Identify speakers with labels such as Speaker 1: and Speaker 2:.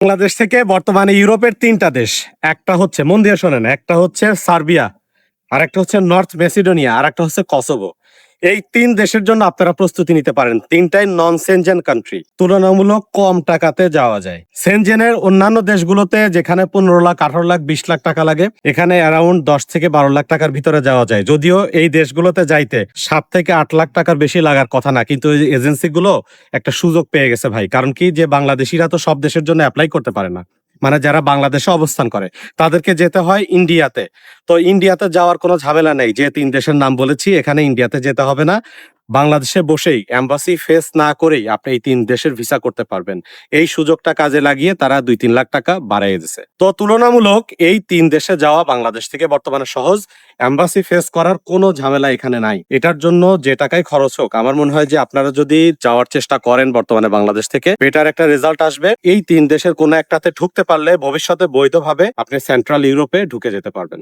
Speaker 1: বাংলাদেশ থেকে বর্তমানে ইউরোপের তিনটা দেশ। একটা হচ্ছে মন দিয়ে শোনেন একটা হচ্ছে সার্বিয়া। আর একটা হচ্ছে নর্থ মেসিডোনিয়া আর একটা হচ্ছে কসোভো। এই তিন দেশের জন্য আপনারা প্রস্তুতি নিতে পারেন। তিনটাই নন সেনজেন কান্ট্রি তুলনামূলক কম টাকাতে যাওয়া যায়। সেনজেনের অন্যান্য দেশগুলোতে যেখানে পনেরো লাখ, আঠারো লাখ, বিশ লাখ টাকা লাগে, এখানে অ্যারাউন্ড দশ থেকে বারো লাখ টাকার ভিতরে যাওয়া যায়। যদিও এই দেশগুলোতে যাইতে সাত থেকে আট লাখ টাকার বেশি লাগার কথা না, কিন্তু এজেন্সিগুলো একটা সুযোগ পেয়ে গেছে ভাই। কারণ কি? যে বাংলাদেশিরা তো সব দেশের জন্য অ্যাপ্লাই করতে পারে না। মানে যারা বাংলাদেশে অবস্থান করে, তাদেরকে যেতে হয় ইন্ডিয়াতে। তো ইন্ডিয়াতে যাওয়ার কোনো ঝামেলা নেই। যে তিন দেশের নাম বলেছি, এখানে ইন্ডিয়াতে যেতে হবে না। বাংলাদেশে বসেই এম্বাসি ফেস না করেই আপনি এই তিন দেশের ভিসা করতে পারবেন। এই সুযোগটা কাজে লাগিয়ে তারা দুই তিন লাখ টাকা বাড়াই দিছে। তো তুলনামূলক এই তিন দেশে যাওয়া বাংলাদেশ থেকে বর্তমানে সহজ। এম্বাসি ফেস করার কোনো ঝামেলা এখানে নাই। এটার জন্য যে টাকাই খরচ হোক, আমার মনে হয় যে আপনারা যদি যাওয়ার চেষ্টা করেন বর্তমানে বাংলাদেশ থেকে বেটার একটা রেজাল্ট আসবে। এই তিন দেশের কোনো একটাতে ঢুকতে পারলে ভবিষ্যতে বৈধভাবে আপনি সেন্ট্রাল ইউরোপে ঢুকে যেতে পারবেন।